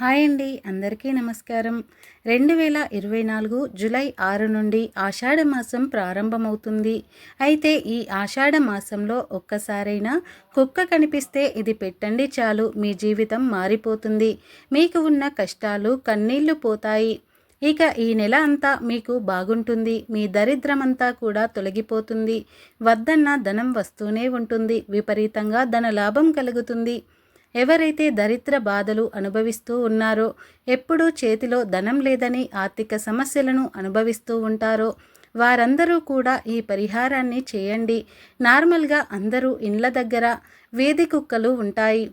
Hi అండి అందరికీ నమస్కారం. రెండు వేల ఇరవై నాలుగు జూలై ఆరు నుండి ఆషాఢ మాసం ప్రారంభమవుతుంది. అయితే ఈ ఆషాఢ మాసంలో ఒక్కసారైనా కుక్క కనిపిస్తే ఇది పెట్టండి చాలు మీ జీవితం మారిపోతుంది. మీకు ఉన్న కష్టాలు కన్నీళ్ళు పోతాయి. ఇక ఈ నెల అంతా మీకు బాగుంటుంది. మీ దరిద్రమంతా కూడా తొలగిపోతుంది. వద్దన్న ధనం వస్తూనే ఉంటుంది. విపరీతంగా ధన లాభం కలుగుతుంది. ఎవరైతే దరిద్ర బాధలు అనుభవిస్తూ ఉన్నారో ఎప్పుడూ చేతిలో ధనం లేదని ఆర్థిక సమస్యలను అనుభవిస్తూ ఉంటారో వారందరూ కూడా ఈ పరిహారాన్ని చేయండి. నార్మల్గా అందరూ ఇండ్ల దగ్గర వీధి కుక్కలు ఉంటాయి.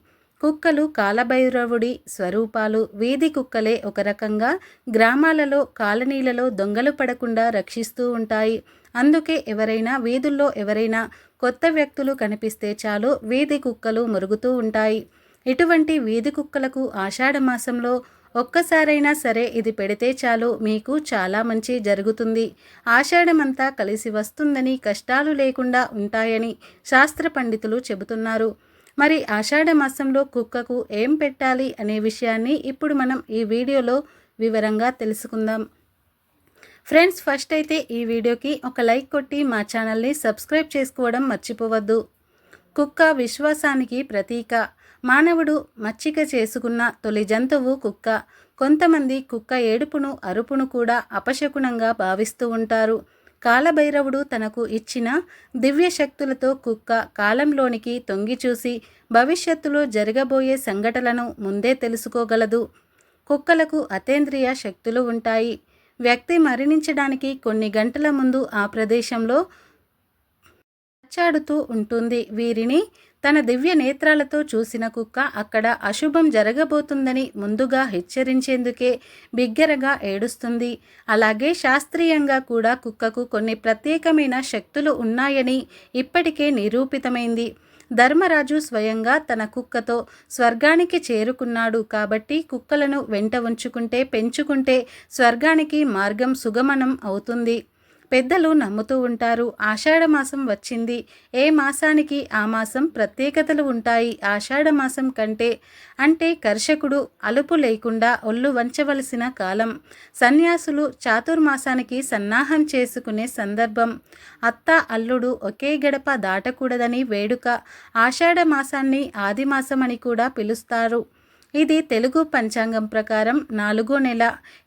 కుక్కలు కాలభైరవుడి స్వరూపాలు. వీధి కుక్కలే ఒక రకంగా గ్రామాలలో కాలనీలలో దొంగలు పడకుండా రక్షిస్తూ ఉంటాయి. అందుకే ఎవరైనా వీధుల్లో ఎవరైనా కొత్త వ్యక్తులు కనిపిస్తే చాలు వీధి కుక్కలు మురుగుతూ ఉంటాయి. ఇటువంటి వీధి కుక్కలకు ఆషాఢ మాసంలో ఒక్కసారైనా సరే ఇది పెడితే చాలు మీకు చాలా మంచి జరుగుతుంది. ఆషాఢమంతా కలిసి వస్తుందని కష్టాలు లేకుండా ఉంటాయని శాస్త్ర పండితులు చెబుతున్నారు. మరి ఆషాఢ మాసంలో కుక్కకు ఏం పెట్టాలి అనే విషయాన్ని ఇప్పుడు మనం ఈ వీడియోలో వివరంగా తెలుసుకుందాం. ఫ్రెండ్స్ ఫస్ట్ అయితే ఈ వీడియోకి ఒక లైక్ కొట్టి మా ఛానల్ని సబ్స్క్రైబ్ చేసుకోవడం మర్చిపోవద్దు. కుక్క విశ్వాసానికి ప్రతీక. మానవుడు మచ్చిక చేసుకున్న తొలి జంతువు కుక్క. కొంతమంది కుక్క ఏడుపును అరుపును కూడా అపశకునంగా భావిస్తూ ఉంటారు. కాలభైరవుడు తనకు ఇచ్చిన దివ్య శక్తులతో కుక్క కాలంలోనికి తొంగి చూసి భవిష్యత్తులో జరగబోయే సంఘటనలను ముందే తెలుసుకోగలదు. కుక్కలకు అతేంద్రియ శక్తులు ఉంటాయి. వ్యక్తి మరణించడానికి కొన్ని గంటల ముందు ఆ ప్రదేశంలో చచ్చాడుతూ ఉంటుంది. వీరిని తన దివ్య నేత్రాలతో చూసిన కుక్క అక్కడ అశుభం జరగబోతుందని ముందుగా హెచ్చరించేందుకే బిగ్గరగా ఏడుస్తుంది. అలాగే శాస్త్రీయంగా కూడా కుక్కకు కొన్ని ప్రత్యేకమైన శక్తులు ఉన్నాయని ఇప్పటికే నిరూపితమైంది. ధర్మరాజు స్వయంగా తన కుక్కతో స్వర్గానికి చేరుకున్నాడు కాబట్టి కుక్కలను వెంట ఉంచుకుంటే పెంచుకుంటే స్వర్గానికి మార్గం సుగమనం అవుతుంది. పెద్దలు నమ్ముతూ ఉంటారు. ఆషాఢమాసం వచ్చింది. ఏ మాసానికి ఆ మాసం ప్రత్యేకతలు ఉంటాయి? ఆషాఢమాసం కంటే అంటే కర్షకుడు అలుపు లేకుండా ఒళ్ళు వంచవలసిన కాలం. సన్యాసులు చాతుర్మాసానికి సన్నాహం చేసుకునే సందర్భం. అత్త అల్లుడు ఒకే గడప దాటకూడదని వేడుక. ఆషాఢమాసాన్ని ఆదిమాసం ఆదిమాసమని కూడా పిలుస్తారు. ఇది తెలుగు పంచాంగం ప్రకారం నాలుగో నెల.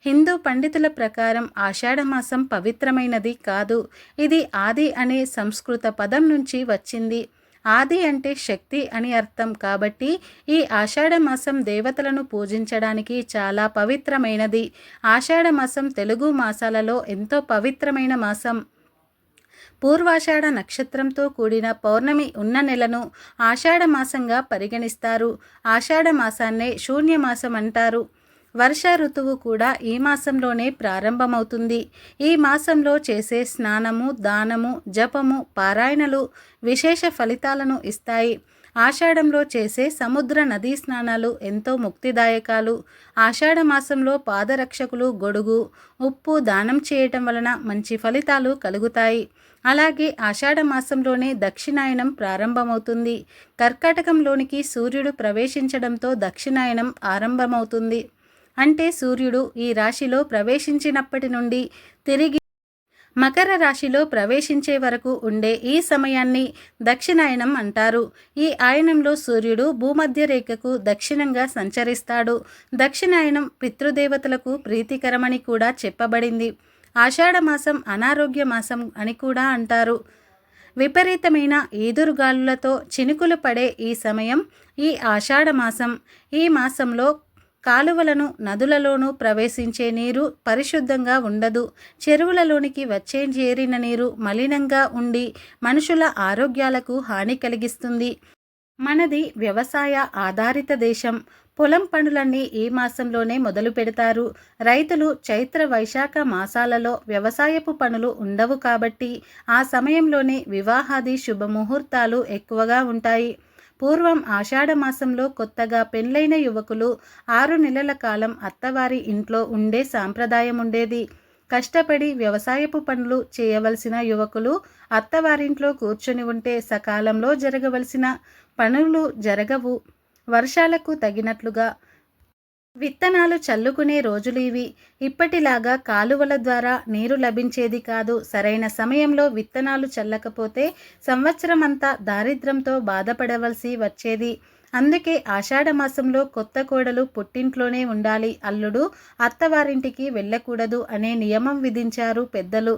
హిందూ పండితుల ప్రకారం ఆషాఢమాసం పవిత్రమైనది కాదు. ఇది ఆది అనే సంస్కృత పదం నుంచి వచ్చింది. ఆది అంటే శక్తి అని అర్థం కాబట్టి ఈ ఆషాఢమాసం దేవతలను పూజించడానికి చాలా పవిత్రమైనది. ఆషాఢమాసం తెలుగు మాసాలలో ఎంతో పవిత్రమైన మాసం. పూర్వాషాఢ నక్షత్రంతో కూడిన పౌర్ణమి ఉన్న నెలను ఆషాఢ మాసంగా పరిగణిస్తారు. ఆషాఢ మాసాన్నే శూన్యమాసం అంటారు. వర్ష ఋతువు కూడా ఈ మాసంలోనే ప్రారంభమవుతుంది. ఈ మాసంలో చేసే స్నానము దానము జపము పారాయణలు విశేష ఫలితాలను ఇస్తాయి. ఆషాఢంలో చేసే సముద్ర నదీ స్నానాలు ఎంతో ముక్తిదాయకాలు. ఆషాఢ మాసంలో పాదరక్షకులు గొడుగు ఉప్పు దానం చేయటం వలన మంచి ఫలితాలు కలుగుతాయి. అలాగే ఆషాఢ మాసంలోనే దక్షిణాయనం ప్రారంభమవుతుంది. కర్కాటకంలోనికి సూర్యుడు ప్రవేశించడంతో దక్షిణాయనం ఆరంభమవుతుంది. అంటే సూర్యుడు ఈ రాశిలో ప్రవేశించినప్పటి నుండి తిరిగి మకర రాశిలో ప్రవేశించే వరకు ఉండే ఈ సమయాన్ని దక్షిణాయనం అంటారు. ఈ ఆయనంలో సూర్యుడు భూమధ్య రేఖకు దక్షిణంగా సంచరిస్తాడు. దక్షిణాయనం పితృదేవతలకు ప్రీతికరమని కూడా చెప్పబడింది. ఆషాఢమాసం అనారోగ్య మాసం అని కూడా అంటారు. విపరీతమైన ఈదురుగాలులతో చినుకులు పడే ఈ సమయం ఈ ఆషాఢమాసం ఈ మాసంలో కాలువలను నదులలోనూ ప్రవేశించే నీరు పరిశుద్ధంగా ఉండదు. చెరువులలోనికి వచ్చే చేరిన నీరు మలినంగా ఉండి మనుషుల ఆరోగ్యాలకు హాని కలిగిస్తుంది. మనది వ్యవసాయ ఆధారిత దేశం. పొలం పనులన్నీ ఈ మాసంలోనే మొదలు పెడతారు. రైతులు చైత్ర వైశాఖ మాసాలలో వ్యవసాయపు పనులు ఉండవు కాబట్టి ఆ సమయంలోనే వివాహాది శుభముహూర్తాలు ఎక్కువగా ఉంటాయి. పూర్వం ఆషాఢమాసంలో కొత్తగా పెళ్ళైన యువకులు ఆరు నెలల కాలం అత్తవారి ఇంట్లో ఉండే సాంప్రదాయం ఉండేది కష్టపడి వ్యవసాయపు పనులు చేయవలసిన యువకులు అత్తవారింట్లో కూర్చొని ఉంటే సకాలంలో జరగవలసిన పనులు జరగవు. వర్షాలకు తగినట్లుగా విత్తనాలు చల్లుకునే రోజులు ఇవి. ఇప్పటిలాగా కాలువల ద్వారా నీరు లభించేది కాదు. సరైన సమయంలో విత్తనాలు చల్లకపోతే సంవత్సరం అంతా దారిద్రంతో బాధపడవలసి వచ్చేది. అందుకే ఆషాఢమాసంలో కొత్త కోడలు పుట్టింట్లోనే ఉండాలి. అల్లుడు అత్తవారింటికి వెళ్ళకూడదు అనే నియమం విధించారు పెద్దలు.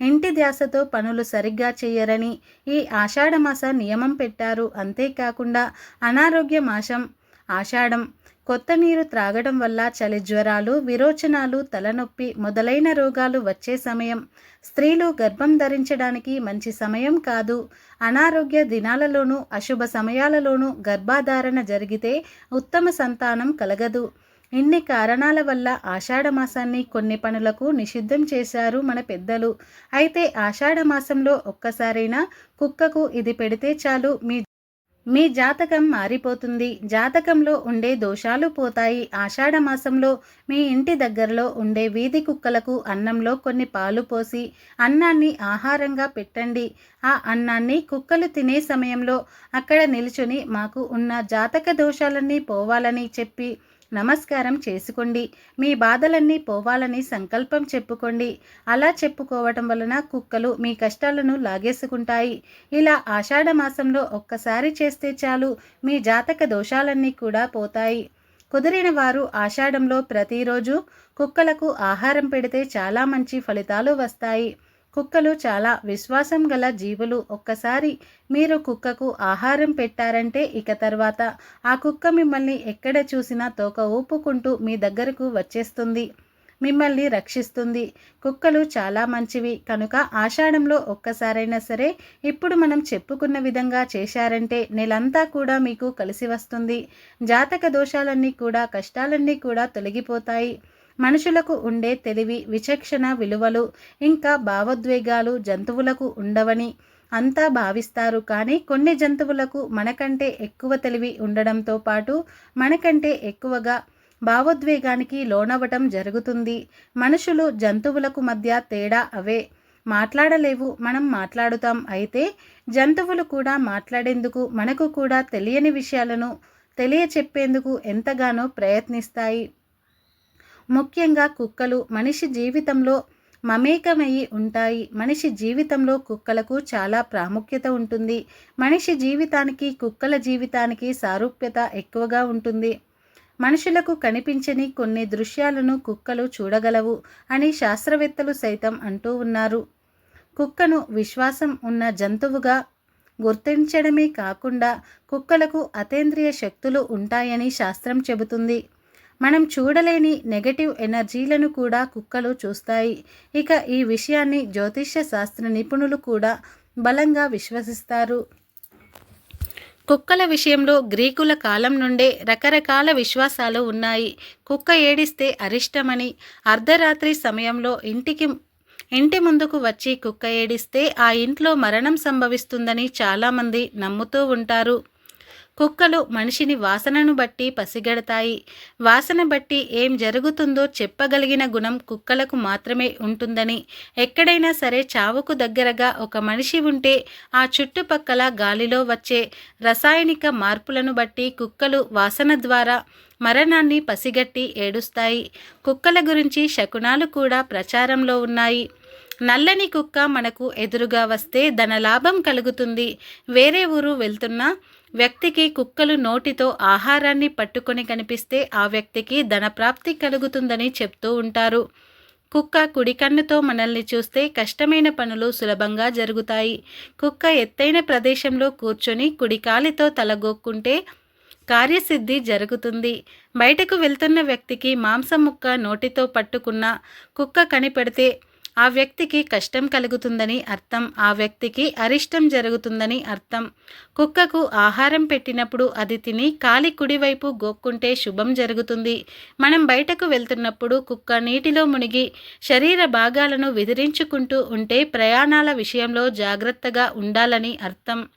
ఇంటి ధ్యాసతో పనులు సరిగ్గా చేయరని ఈ ఆషాఢమాస నియమం పెట్టారు. అంతేకాకుండా అనారోగ్య మాసం ఆషాఢం కొత్త నీరు త్రాగడం వల్ల చలి జ్వరాలు విరోచనాలు తలనొప్పి మొదలైన రోగాలు వచ్చే సమయం. స్త్రీలు గర్భం ధరించడానికి మంచి సమయం కాదు. అనారోగ్య దినాలలోనూ అశుభ సమయాలలోనూ గర్భాధారణ జరిగితే ఉత్తమ సంతానం కలగదు. ఇన్ని కారణాల వల్ల ఆషాఢమాసాన్ని కొన్ని పనులకు నిషిద్ధం చేశారు మన పెద్దలు. అయితే ఆషాఢమాసంలో ఒక్కసారైనా కుక్కకు ఇది పెడితే చాలు. మీ మీ జాతకం మారిపోతుంది. జాతకంలో ఉండే దోషాలు పోతాయి. ఆషాఢ మాసంలో మీ ఇంటి దగ్గరలో ఉండే వీధి కుక్కలకు అన్నంలో కొన్ని పాలు పోసి అన్నాన్ని ఆహారంగా పెట్టండి. ఆ అన్నాన్ని కుక్కలు తినే సమయంలో అక్కడ నిల్చుని మాకు ఉన్న జాతక దోషాలన్నీ పోవాలని చెప్పి నమస్కారం చేసుకోండి. మీ బాధలన్నీ పోవాలని సంకల్పం చెప్పుకోండి. అలా చెప్పుకోవటం వలన కుక్కలు మీ కష్టాలను లాగేసుకుంటాయి. ఇలా ఆషాఢ మాసంలో ఒక్కసారి చేస్తే చాలు మీ జాతక దోషాలన్నీ కూడా పోతాయి. కుదిరిన వారు ఆషాఢంలో ప్రతిరోజు కుక్కలకు ఆహారం పెడితే చాలా మంచి ఫలితాలు వస్తాయి. కుక్కలు చాలా విశ్వాసం గల జీవులు. ఒక్కసారి మీరు కుక్కకు ఆహారం పెట్టారంటే ఇక తర్వాత ఆ కుక్క మిమ్మల్ని ఎక్కడ చూసినా తోక ఊపుకుంటూ మీ దగ్గరకు వచ్చేస్తుంది. మిమ్మల్ని రక్షిస్తుంది. కుక్కలు చాలా మంచివి. కనుక ఆషాఢంలో ఒక్కసారైనా సరే ఇప్పుడు మనం చెప్పుకున్న విధంగా చేశారంటే నెలంతా కూడా మీకు కలిసి వస్తుంది. జాతక దోషాలన్నీ కూడా కష్టాలన్నీ కూడా తొలగిపోతాయి. మనుషులకు ఉండే తెలివి విచక్షణ విలువలు ఇంకా భావోద్వేగాలు జంతువులకు ఉండవని అంతా భావిస్తారు. కానీ కొన్ని జంతువులకు మనకంటే ఎక్కువ తెలివి ఉండడంతో పాటు మనకంటే ఎక్కువగా భావోద్వేగానికి లోనవ్వటం జరుగుతుంది. మనుషులు జంతువులకు మధ్య తేడా అవే. మాట్లాడలేవు మనం మాట్లాడుతాం. అయితే జంతువులు కూడా మాట్లాడేందుకు మనకు కూడా తెలియని విషయాలను తెలియచెప్పేందుకు ఎంతగానో ప్రయత్నిస్తాయి. ముఖ్యంగా కుక్కలు మనిషి జీవితంలో మమేకమయ్యి ఉంటాయి. మనిషి జీవితంలో కుక్కలకు చాలా ప్రాముఖ్యత ఉంటుంది. మనిషి జీవితానికి కుక్కల జీవితానికి సారూప్యత ఎక్కువగా ఉంటుంది. మనుషులకు కనిపించని కొన్ని దృశ్యాలను కుక్కలు చూడగలవు అని శాస్త్రవేత్తలు సైతం అంటూ ఉన్నారు. కుక్కను విశ్వాసం ఉన్న జంతువుగా గుర్తించడమే కాకుండా కుక్కలకు అతేంద్రియ శక్తులు ఉంటాయని శాస్త్రం చెబుతుంది. మనం చూడలేని నెగటివ్ ఎనర్జీలను కూడా కుక్కలు చూస్తాయి. ఇక ఈ విషయాన్ని జ్యోతిష్య శాస్త్ర నిపుణులు కూడా బలంగా విశ్వసిస్తారు. కుక్కల విషయంలో గ్రీకుల కాలం నుండే రకరకాల విశ్వాసాలు ఉన్నాయి. కుక్క ఏడిస్తే అరిష్టమని అర్ధరాత్రి సమయంలో ఇంటికి ఇంటి ముందుకు వచ్చి కుక్క ఏడిస్తే ఆ ఇంట్లో మరణం సంభవిస్తుందని చాలామంది నమ్ముతూ ఉంటారు. కుక్కలు మనిషిని వాసనను బట్టి పసిగడతాయి. వాసన బట్టి ఏం జరుగుతుందో చెప్పగలిగిన గుణం కుక్కలకు మాత్రమే ఉంటుందని. ఎక్కడైనా సరే చావుకు దగ్గరగా ఒక మనిషి ఉంటే ఆ చుట్టుపక్కల గాలిలో వచ్చే రసాయనిక మార్పులను బట్టి కుక్కలు వాసన ద్వారా మరణాన్ని పసిగట్టి ఏడుస్తాయి. కుక్కల గురించి శకునాలు కూడా ప్రచారంలో ఉన్నాయి. నల్లని కుక్క మనకు ఎదురుగా వస్తే ధన లాభం కలుగుతుంది. వేరే ఊరు వెళ్తున్నా వ్యక్తికి కుక్కలు నోటితో ఆహారాన్ని పట్టుకొని కనిపిస్తే ఆ వ్యక్తికి ధనప్రాప్తి కలుగుతుందని చెప్తూ ఉంటారు. కుక్క కుడి కన్నుతో మనల్ని చూస్తే కష్టమైన పనులు సులభంగా జరుగుతాయి. కుక్క ఎత్తైన ప్రదేశంలో కూర్చొని కుడి కాలితో తలగొక్కుంటే కార్యసిద్ధి జరుగుతుంది. బయటకు వెళ్తున్న వ్యక్తికి మాంసం ముక్క నోటితో పట్టుకున్న కుక్క కనిపెడితే ఆ వ్యక్తికి కష్టం కలుగుతుందని అర్థం ఆ వ్యక్తికి అరిష్టం జరుగుతుందని అర్థం. కుక్కకు ఆహారం పెట్టినప్పుడు అది తిని కాలి కుడివైపు గోక్కుంటే శుభం జరుగుతుంది. మనం బయటకు వెళ్తున్నప్పుడు కుక్క నీటిలో మునిగి శరీర భాగాలను విదిరించుకుంటూ ఉంటే ప్రయాణాల విషయంలో జాగ్రత్తగా ఉండాలని అర్థం.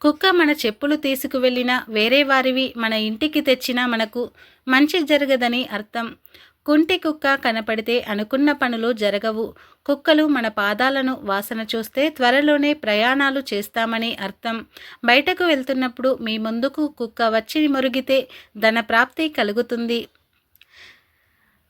కుక్క మన చెప్పులు తీసుకువెళ్ళినా వేరే వారివి మన ఇంటికి తెచ్చినా మనకు మంచి జరగదని అర్థం. కుంటి కుక్క కనపడితే అనుకున్న పనులు జరగవు. కుక్కలు మన పాదాలను వాసన చూస్తే త్వరలోనే ప్రయాణాలు చేస్తామని అర్థం. బయటకు వెళ్తున్నప్పుడు మీ ముందుకు కుక్క వచ్చి మురిగితే ధన ప్రాప్తి కలుగుతుంది.